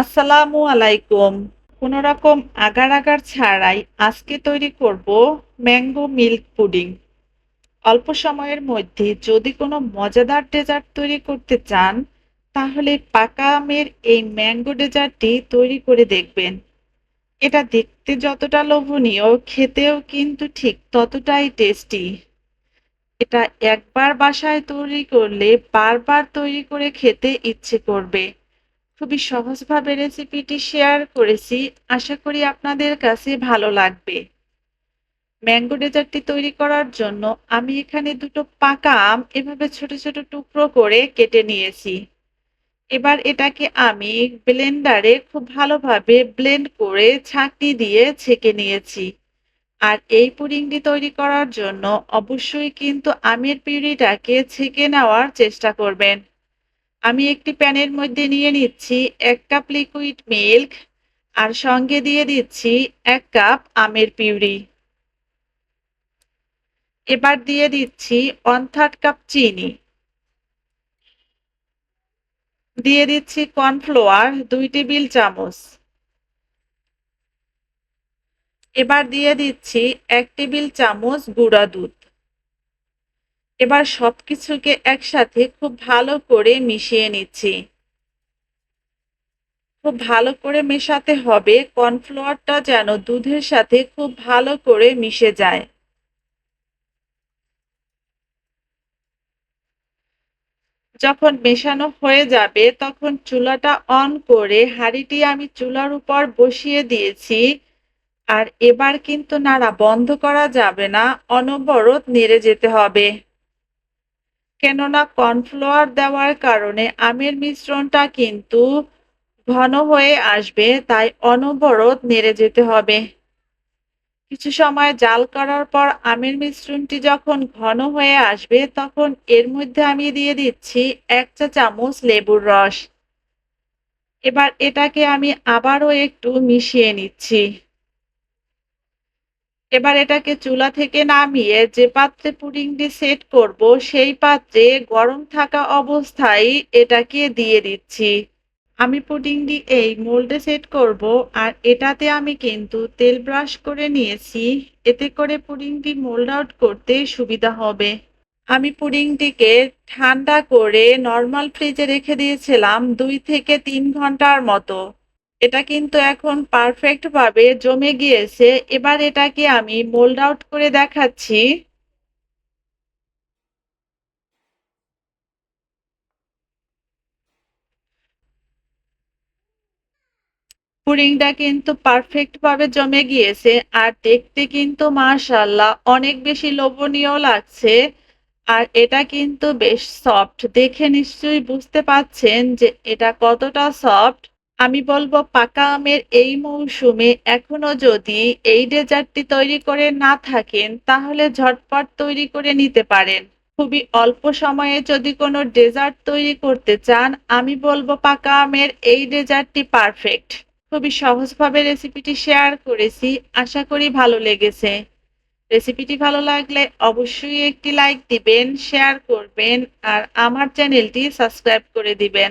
আসসালামু আলাইকুম। কোনো রকম আগার আগার ছাড়াই আজকে তৈরি করব ম্যাঙ্গো মিল্ক পুডিং। অল্প সময়ের মধ্যে যদি কোনো মজাদার ডেজার্ট তৈরি করতে চান, তাহলে পাকা আমের এই ম্যাঙ্গো ডেজার্টটি তৈরি করে দেখবেন। এটা দেখতে যতটা লোভনীয়, খেতেও কিন্তু ঠিক ততটাই টেস্টি। এটা একবার বাসায় তৈরি করলে বারবার তৈরি করে খেতে ইচ্ছে করবে। খুবই সহজভাবে রেসিপিটি শেয়ার করেছি। আশা করি আপনাদের কাছে ভালো লাগবে। ম্যাঙ্গো ডেজার্টটি তৈরি করার জন্য আমি এখানে দুটো পাকা আম এভাবে ছোট ছোট টুকরো করে কেটে নিয়েছি। এবার এটাকে আমি ব্লেন্ডারে খুব ভালোভাবে ব্লেন্ড করে ছাঁকনি দিয়ে ছেঁকে নিয়েছি। আর এই পুডিংটি তৈরি করার জন্য অবশ্যই কিন্তু আমের পিউরিটাকে ছেঁকে নেওয়ার চেষ্টা করবেন। আমি একটি প্যানের মধ্যে নিয়ে নিচ্ছি এক কাপ লিকুইড মিল্ক আর সঙ্গে দিয়ে দিচ্ছি এক কাপ আমের পিউরি। এবার দিয়ে দিচ্ছি ওয়ান থার্ড কাপ চিনি। দিয়ে দিচ্ছি কর্নফ্লোয়ার দুই টেবিল চামচ। এবার দিয়ে দিচ্ছি এক টেবিল চামচ গুঁড়া দুধ। এবার সবকিছুকে একসাথে খুব ভালো করে মিশিয়ে নিচ্ছি। খুব ভালো করে মেশাতে হবে, কর্নফ্লাওয়ারটা যেন দুধের সাথে খুব ভালো করে মিশে যায়। যখন মেশানো হয়ে যাবে, তখন চুলাটা অন করে হাঁড়িটি আমি চুলার উপর বসিয়ে দিয়েছি। আর এবার কিন্তু নাড়া বন্ধ করা যাবে না, অনবরত নেড়ে যেতে হবে। কেননা কর্নফ্লাওয়ার দেওয়ার কারণে আমের মিশ্রণটা কিন্তু ঘন হয়ে আসবে, তাই অনবরত নেড়ে যেতে হবে। কিছু সময় জাল করার পর আমের মিশ্রণটি যখন ঘন হয়ে আসবে, তখন এর মধ্যে আমি দিয়ে দিচ্ছি এক চা চামচ লেবুর রস। এবার এটাকে আমি আবারও একটু মিশিয়ে নিচ্ছি। এবার এটাকে চুলা থেকে নামিয়ে যে পাত্রে পুডিংটি সেট করব, সেই পাত্রে গরম থাকা অবস্থায় এটাকে দিয়ে দিচ্ছি। আমি পুডিংটি এই মোল্ডে সেট করব আর এটাতে আমি কিন্তু তেল ব্রাশ করে নিয়েছি। এতে করে পুডিংটি মোল্ড আউট করতে সুবিধা হবে। আমি পুডিংটিকে ঠান্ডা করে নর্মাল ফ্রিজে রেখে দিয়েছিলাম দুই থেকে তিন ঘণ্টার মতো। এটা কিন্তু এখন পারফেক্ট ভাবে জমে গিয়েছে। এবার এটাকে আমি মোল্ড আউট করে দেখাচ্ছি। পুডিংটা কিন্তু পারফেক্ট ভাবে জমে গিয়েছে আর দেখতে কিন্তু মাশাল্লাহ অনেক বেশি লোভনীয় লাগছে। আর এটা কিন্তু বেশ সফট দেখে নিশ্চয়ই বুঝতে পাচ্ছেন যে এটা কতটা সফট আমি বলব পাকা আমের এই মৌসুমে এখনও যদি এই ডেজার্টটি তৈরি করে না থাকেন, তাহলে ঝটপট তৈরি করে নিতে পারেন। খুবই অল্প সময়ে যদি কোনো ডেজার্ট তৈরি করতে চান, আমি বলব পাকা আমের এই ডেজার্টটি পারফেক্ট। খুবই সহজভাবে রেসিপিটি শেয়ার করেছি, আশা করি ভালো লেগেছে। রেসিপিটি ভালো লাগলে অবশ্যই একটি লাইক দিবেন, শেয়ার করবেন, আর আমার চ্যানেলটি সাবস্ক্রাইব করে দিবেন।